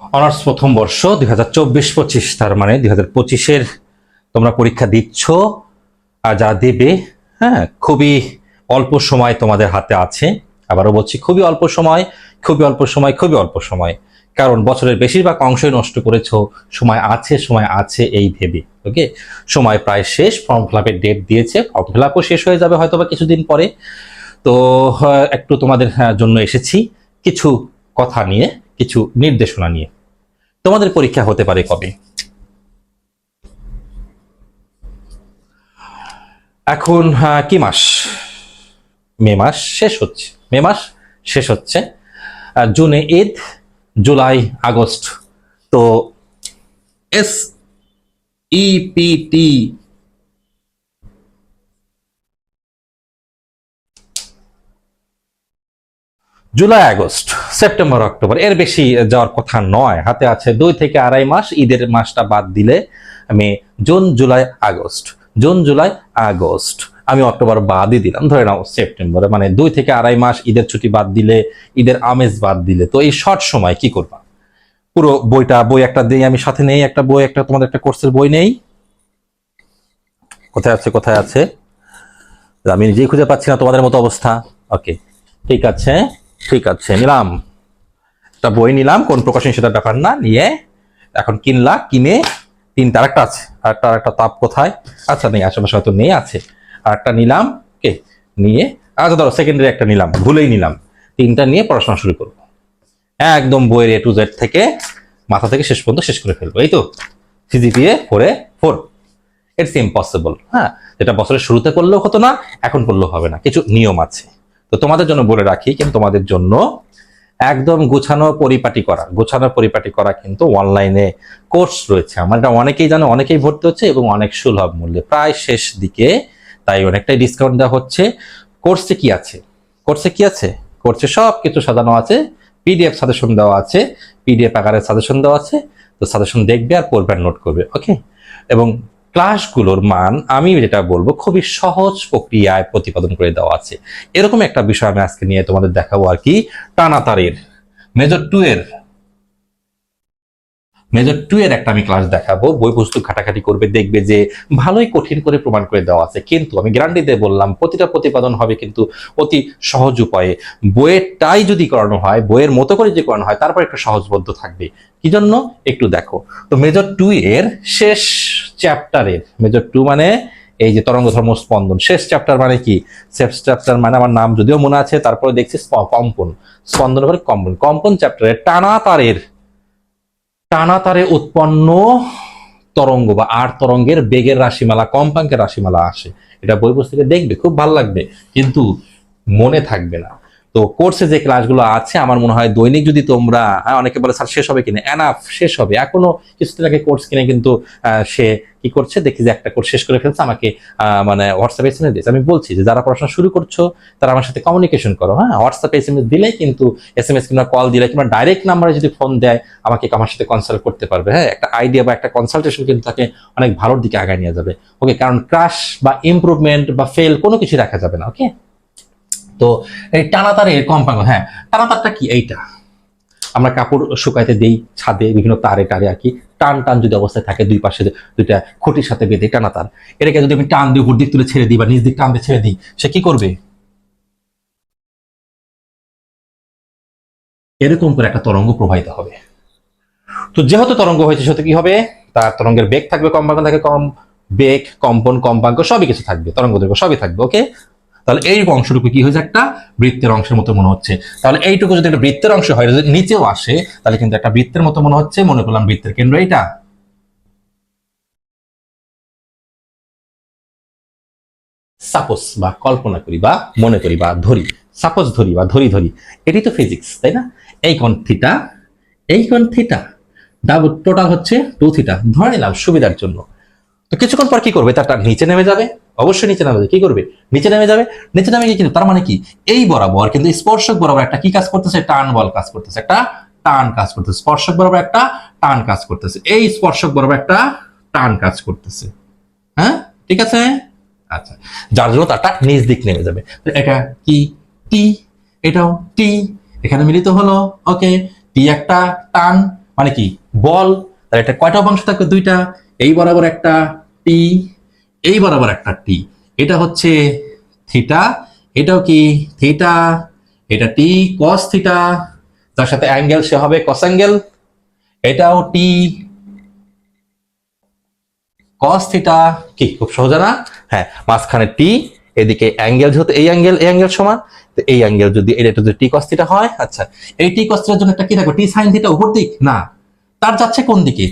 Honours প্রথম বর্ষ দুই হাজার চব্বিশ পঁচিশ তার মানে দুই হাজার পঁচিশের তোমরা পরীক্ষা দিচ্ছ আর যা দেবে হ্যাঁ খুবই অল্প সময় তোমাদের হাতে আছে। আবারও বলছি খুবই অল্প সময় খুবই অল্প সময় খুবই অল্প সময় কারণ বছরের বেশিরভাগ অংশই নষ্ট করেছ সময় আছে সময় আছে এই ভেবে ওকে সময় প্রায় শেষ ফর্ম ফিল আপের ডেট দিয়েছে ফর্ম ফিল আপও শেষ হয়ে যাবে হয়তো বা কিছুদিন পরে। তো একটু তোমাদের আহ, জন্য এসেছি কিছু কথা নিয়ে কিছু নির্দেশনা নিয়ে। তোমাদের পরীক্ষা হতে পারে কবে? এখন কি মাস? মে মাস শেষ হচ্ছে। মে মাস শেষ হচ্ছে জুনে ঈদ, জুলাই, আগস্ট। তো এস ইপিটি জুলাই, আগস্ট, সেপ্টেম্বর, অক্টোবর, এর বেশি যাওয়ার কথা নয়। হাতে আছে দুই থেকে আড়াই মাস, ঈদের মাসটা বাদ দিলে আমি June, July, August, June, July, August, আমি অক্টোবর বাদই দিলাম। ধরে নাও, সেপ্টেম্বরে মানে দুই থেকে আড়াই মাস ঈদের ছুটি বাদ দিলে, ঈদের আমেজ বাদ দিলে, তো এই শর্ট সময় কি করবা? পুরো বইটা, বই একটা দিই আমি, সাথে নেই একটা বই, একটা তোমাদের একটা কোর্সের বই নেই। কোথায় আছে কোথায় আছে? আমি নিজেই খুঁজে পাচ্ছি না তোমাদের মতো অবস্থা। ওকে, ঠিক আছে। ঠিক আছে, নিলাম। একটা বই নিলাম, কোন প্রকাশনী সেটা ব্যাপার না, নিয়ে এখন কিনলা, কিনে তিনটা, আরেকটা আছে। আরেকটা আরেকটা তাপ কোথায়? আচ্ছা নেই, আশেপাশে হয়তো নেই, আছে। আর একটা নিলাম, কে? নিয়ে আচ্ছা ধরো সেকেন্ডারি একটা নিলাম, ভুলেই নিলাম। তিনটা নিয়ে পড়াশোনা শুরু করব। একদম বইয়ের এ টু জেড থেকে মাথা থেকে শেষ পর্যন্ত শেষ করে ফেলব, এই তো? সিজিপিএ ফোরে ফোর ইটস ইম্পসিবল হ্যাঁ? যেটা বছরের শুরুতে করলেও হতো না, এখন করলেও হবে না। কিছু নিয়ম আছে। তো তোমাদের জন্য বলে রাখি, কিন্তু তোমাদের জন্য একদম গুছানো পরিপাটি করা। গোছানো পরিপাটি করা কিন্তু অনলাইনে কোর্স রয়েছে। আমার এটা অনেকেই জানে, অনেকেই ভর্তি হচ্ছে এবং অনেক সুলভ মূল্যে। প্রায় শেষ দিকে তাই অনেকটাই ডিসকাউন্ট দেওয়া হচ্ছে। কোর্সে কি আছে? কোর্সে কি আছে? কোর্সে সব কিছু সাজানো আছে। পিডিএফ সাজেশন দেওয়া আছে। পিডিএফ আকারে সাজেশন দেওয়া আছে। তো সাজেশন দেখবে আর পড়বে আর নোট করবে ওকে এবং ক্লাসগুলোর মান আমি যেটা বলব খুবই সহজ প্রক্রিয়ায় প্রতিপাদন করে দেওয়া আছে। এরকম একটা বিষয় আমি আজকে নিয়ে তোমাদের দেখাবো আর কি টানাতারের মেজর টু এর, মেজর টু এর একটা আমি ক্লাস দেখাবো। বই পুস্তক ঘাটাঘাটি করবে, দেখবে যে ভালোই কঠিন করে প্রমাণ করে দেওয়া আছে। কিন্তু আমি গ্যারান্টি দিয়ে বললাম, প্রতিটা প্রতিপাদন হবে কিন্তু অতি সহজ উপায়ে। বইয়েরটাই যদি করানো হয়, বইয়ের মতো করে যদি করানো হয়, তারপর একটু সহজবদ্ধ থাকবে। কি জন্য? একটু দেখো। তো মেজর টু এর শেষ চ্যাপ্টারের। মেজর টু মানে এই যে তরঙ্গ ধর্ম স্পন্দন। শেষ চ্যাপ্টার মানে কি? শেষ চ্যাপ্টার মানে আমার নাম যদিও মনে আছে, তারপরে দেখছি কম্পন। স্পন্দন করে কম্পন। কম্পন চ্যাপ্টারে টানা তারের, টানা তারে উৎপন্ন তরঙ্গ বা আর তরঙ্গের বেগের রাশিমালা, কম্পাঙ্কের রাশিমালা আসে। এটা বই পুস্তকে দেখবে, খুব ভালো লাগবে। কিন্তু মনে থাকবে না। তো কোর্সে যে ক্লাসগুলো আছে আমার মনে হয় দৈনিক যদি তোমরা হ্যাঁ, অনেকে বলে স্যার শেষ হবে কিনা এনাফ শেষ হবে। এখনও কিছুদিন আগে কোর্স কিনে কিন্তু সে কি করছে দেখি যে একটা কোর্স শেষ করে ফেলছে আমাকে মানে হোয়াটসঅ্যাপ এস এম এস দিয়েছে। আমি বলছি যে যারা পড়াশোনা শুরু করছ তারা আমার সাথে কমিউনিকেশন করো। হ্যাঁ হোয়াটসঅ্যাপ এস এম এস দিলে কিন্তু এস এম এস কিংবা কল দিলে কিংবা ডাইরেক্ট নাম্বারে যদি ফোন দেয় আমাকে আমার সাথে কনসাল্ট করতে পারবে। হ্যাঁ একটা আইডিয়া বা একটা কনসালটেশন কিন্তু তাকে অনেক ভালোর দিকে আগায় নিয়ে যাবে। ওকে কারণ ক্রাশ বা ইমপ্রুভমেন্ট বা ফেল কোনো কিছু রাখা যাবে না ওকে তো এই টানাতারের কম্পাঙ্গ হ্যাঁ টানাতারটা কি এইটা? আমরা কাপড় শুকাইতে দেই ছাদে, বিভিন্ন তারে টারে আর কি, টান টান যদি অবস্থায় থাকে দুই পাশে দুইটা খুঁটির সাথে বেঁধে টানা তার এটাকে যদি আমি টান দিয়ে উপর দিক তুলে ছেড়ে দিই বা নিচ দিক টান দিয়ে ছেড়ে দিই, সে কি করবে? এরকম করে একটা তরঙ্গ প্রবাহিত হবে। তো যেহেতু তরঙ্গ হয়েছে, সেহেতু কি হবে? তার তরঙ্গের বেগ থাকবে কম্পাঙ্ক থাকে কম বেগ, কম্পন, কম্পাঙ্ক, সবই কিছু থাকবে, তরঙ্গ দৈর্ঘ্য সবই থাকবে ওকে তাহলে এই অংশটুকু কি হয়েছে একটা? বৃত্তের অংশের মতো মনে হচ্ছে। তাহলে এইটুকু যদি একটা বৃত্তের অংশ হয়, যদি নিচেও আসে, তাহলে কিন্তু একটা বৃত্তের মতো মনে হচ্ছে। মনে করলাম বৃত্তের কেন্দ্র এইটা। সাপোজ বা কল্পনা করি বা মনে করি বা ধরি। সাপোজ ধরি বা ধরি ধরি। এটি তো ফিজিক্স তাই না? এই কোণ থিটা এই কোণ থিটা টোটাল হচ্ছে টু থিটা ধরে নিলাম সুবিধার জন্য। তো কিছুক্ষণ পর কি করবে? তারটা নিচে নেমে যাবে। অবশ্যই নিচে নামে যাবে কি করবে? নিচে নেমে যাবে। নিচে নেমে গিয়ে কিন্তু তার মানে কি? এই বরাবর কিন্তু স্পর্শক বরাবর একটা কি কাজ করতেছে? টান বল কাজ করতেছে। একটা টান কাজ করতেছে। স্পর্শক বরাবর একটা টান কাজ করতেছে। এই স্পর্শক বরাবর একটা টান কাজ করতেছে। হ্যাঁ? ঠিক আছে? আচ্ছা। যার জন্য তারটা নিচ দিক নেমে যাবে। এটা কি? টি। এটাও টি। এখানে মিলিত হলো। ওকে। টি একটা টান। মানে কি? বল। তাহলে এটা কয়টা অংশ থাকবে? দুইটা। এই বরাবর একটা টি এই বরাবর একটা টি এটা হচ্ছে থিটা এটাও কি থিটা এটা টি কস থিটা তার সাথে অ্যাঙ্গেল সে হবে কস অ্যাঙ্গেল এটাও টি কস থিটা কি, খুব সহজ না? হ্যাঁ মাঝখানে টি এদিকে অ্যাঙ্গেল যেহেতু এই অ্যাঙ্গেল এই অ্যাঙ্গেল সমান, তো এই অ্যাঙ্গেল যদি এটা যদি টি কস থিটা হয় আচ্ছা এই টি কস থিটার জন্য একটা কি থাকবে টি সাইন থিটা উপর দিক? না, তার যাচ্ছে কোন দিকে?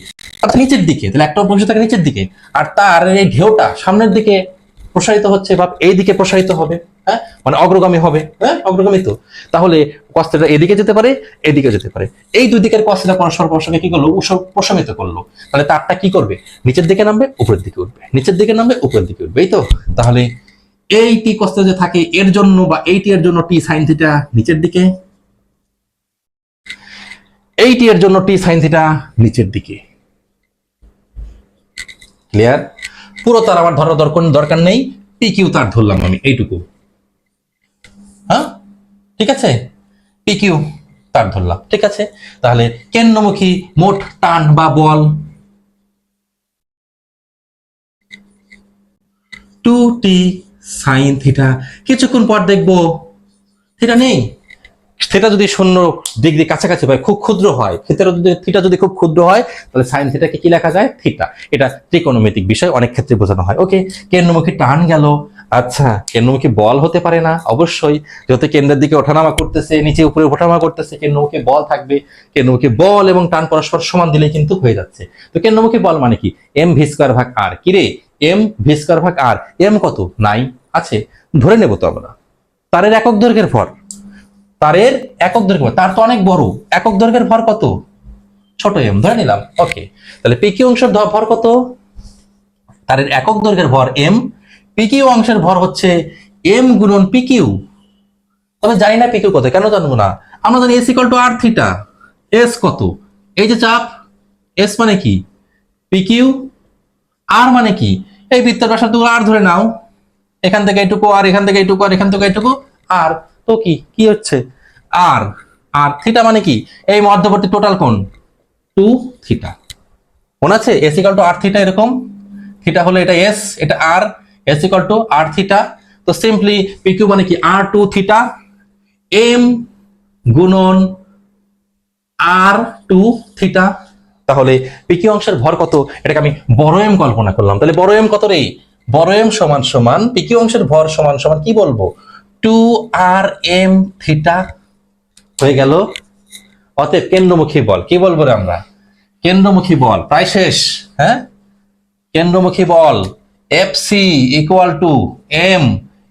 নিচের দিকে, তাহলে একটা অংশ থাকে নিচের দিকে, আর তার এই ঢেউটা সামনের দিকে প্রসারিত হচ্ছে বা এই দিকে প্রসারিত হবে হ্যাঁ? মানে অগ্রগামী হবে হ্যাঁ? অগ্রগামী তো। তাহলে কস্তেটা এদিকে যেতে পারে, এদিকে যেতে পারে। এই দুই দিকের কস্তেটা পরস্পর পরস্পরকে কি করল? প্রশমিত করল। তাহলে তারটা কি করবে? নিচের দিকে নামবে, উপরের দিকে উঠবে। নিচের দিকে নামবে, উপরের দিকে উঠবে, এই তো? তাহলে এই টি কস্তে যে থাকে, এর জন্য বা এই টি এর জন্য টি সাইন থিটা নিচের দিকে এই টি এর জন্য টি সাইন থিটা নিচের দিকে। ক্লিয়ার পুরো তার আমার ধরার দরকার দরকার নেই। পি কিউ তার ধরলাম আমি, এইটুকু। হ্যাঁ? ঠিক আছে? পি কিউ তার ধরলাম, ঠিক আছে? তাহলে কেন্দ্রমুখী মোট টান বা বল? টু টি সাইন থিটা কিছুক্ষণ পর দেখব। থিটা নেই? থিটা যদি শূন্য ডিগ্রি কাছাকাছি হয়, খুব ক্ষুদ্র হয় থিটা যদি থিটা যদি খুব ক্ষুদ্র হয়, তাহলে সাইন থিটাকে কি লেখা যায়? থিটা এটা ত্রিকোণমিতিক বিষয়, অনেক ক্ষেত্রে বোঝানো হয়। ওকে কেন্দ্রমুখী টান গেল। আচ্ছা কেন্দ্রমুখী বল হতে পারে না, অবশ্যই। যেহেতু কেন্দ্রের দিকে ওঠানামা করতেছে, নিচে উপরে ওঠানামা করতেছে, কেন্দ্রমুখী বল থাকবে। কেন্দ্রমুখী বল এবং টান পরস্পর সমান দিলে কিন্তু হয়ে যাচ্ছে। তো কেন্দ্রমুখী বল মানে কি? এম ভি স্কোয়ার ভাগ আর কি রে? এম ভি স্কোয়ার ভাগ আর এম কত? নাই আছে। ধরে নেব তো আমরা। তারের একক দৈর্ঘ্যের ভর। তারের একক দৈর্ঘ্য তার তো অনেক বড়। একক দৈর্ঘ্যের ভর কত? ছোট এম ধরে নিলাম। ওকে তাহলে পিকিউ অংশের ভর কত? তারের একক দৈর্ঘ্যের ভর এম পিকিউ অংশের ভর হচ্ছে এম গুণন পিকিউ। তবে জানি না পিকিউ কত, কেন জানব না? আমরা জানি S equal to R theta S কত? এই যে চাপ এস মানে কি? পিকিউ আর মানে কি? এই বৃত্তের ব্যাসার্ধ আর ধরে নাও। এখান থেকে এইটুকু আর এখান থেকে এইটুকু আর এখান থেকে এইটুকু আর তো কি? কি হচ্ছে? আর আর থিটা মানে কি? এই মধ্যবর্তী টোটাল কোণ? টু থিটা মনে আছে? S equal to R theta এরকম। থিটা হলো এটা এস এটা R S equal to R theta তো সিম্পলি পিকিউ মানে কি? আর টু থিটা এম গুণন আর টু থিটা তাহলে পিকি অংশের ভর কত? এটাকে আমি বড় এম কল্পনা করলাম। তাহলে বড় এম কত রে? বড় এম সমান সমান পিকি অংশের ভর সমান সমান কি বলব? টু আর এম থিটা হয়ে গেল। অতএব কেন্দ্রমুখী বল, কি বলব রে আমরা? কেন্দ্রমুখী বল, প্রায় শেষ হ্যাঁ? কেন্দ্রমুখী বল F C equal to M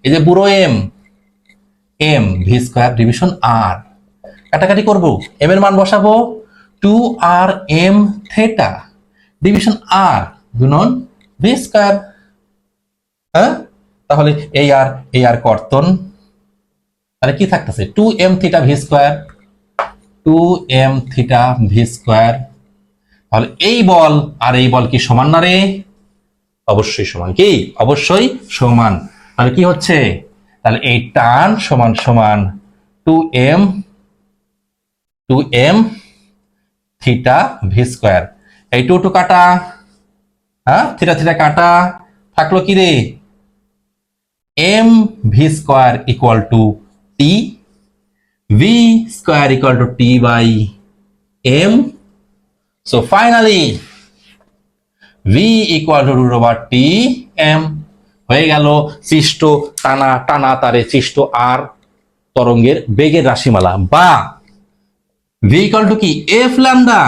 এই যে বুড়ো M M V square division R কাটাকাটি করব এম এর মান বসাবো two R M theta division R গুণন ভি স্কোয়ার হ্যাঁ? তাহলে এই আর এই আর কর্তন। তাহলে কি থাকতেছে? Two M theta V square two M theta V square তাহলে এই বল আর এই বল কি সমান না রে? অবশ্যই সমান কি? অবশ্যই সমান। তাহলে কি হচ্ছে? তাহলে এই টান সমান সমান two M two M theta V square এই টু টু কাটা হ্যাঁ? থিটা থিটা কাটা। থাকল কি রে? M V square equal to T V square equal to T by M so finally V equal to root over T M হয়ে গেল সৃষ্ট টানা টানা তারে সৃষ্ট আর তরঙ্গের বেগের রাশিমালা বা ভি টু কি? F lambda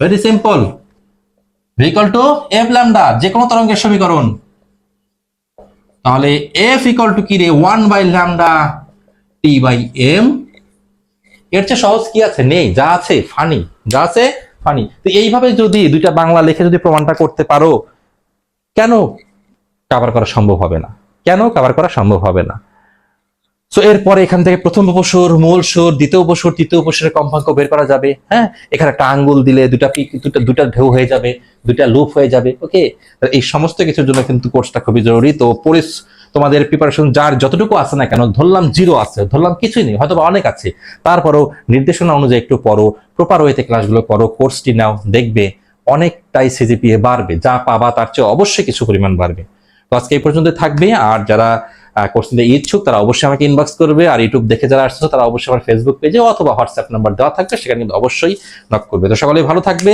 very simple V to F lambda যে কোনো তরঙ্গের সমীকরণ। তাহলে এফ ইকুয়াল টু কি রে? One by lambda T by M এর চেয়ে সহজ কি আছে? নেই। যা আছে ফানি যা আছে ফানি তো এইভাবে যদি দুইটা বাংলা লিখে যদি প্রমাণটা করতে পারো, কেন কাভার করা সম্ভব হবে না? কেন কাভার করা সম্ভব হবে না? এরপরে এখান থেকে প্রথম উপসুর মূল সুর দ্বিতীয় উপসুর তৃতীয় উপসুরের কম্পাঙ্ক বের করা যাবে। হ্যাঁ? এখানে একটা আঙ্গুল দিলে দুটা পিক, দুটা দুটা ঢেউ হয়ে যাবে, দুটা লুপ হয়ে যাবে। ওকে এই সমস্ত কিছুর জন্য কিন্তু কোর্সটা খুবই জরুরি। তো পরিস তোমাদের প্রিপারেশন যার যতটুকু আছে না কেন, ধরলাম জিরো আছে, ধরলাম কিছুই নেই হয়তো অনেক আছে। তারপরও নির্দেশনা অনুযায়ী একটু পড়ো প্রপার ওয়েতে ক্লাসগুলো করো কোর্সটি নাও, দেখবে অনেকটাই সিজিপিএ বাড়বে, যা পাবা তার চেয়ে অবশ্যই কিছু পরিমাণ বাড়বে। তো আজকে এই পর্যন্ত থাকবে, আর যারা কোর্স ইচ্ছুক, তারা অবশ্যই আমাকে ইনবক্স করবে। আর ইউটিউব দেখে যারা আসছে তারা অবশ্যই আমার ফেসবুক পেজে অথবা হোয়াটসঅ্যাপ নাম্বার দেওয়া থাকবে, সেখানে কিন্তু অবশ্যই নক করবে। তো সকলেই ভালো থাকবে।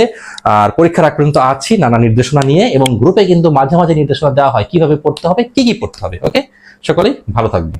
আর পরীক্ষার আগ পর্যন্ত আছি, নানা নির্দেশনা নিয়ে, এবং গ্রুপে কিন্তু মাঝে মাঝে নির্দেশনা দেওয়া হয়, কীভাবে পড়তে হবে, কি কি পড়তে হবে ওকে সকলেই ভালো থাকবে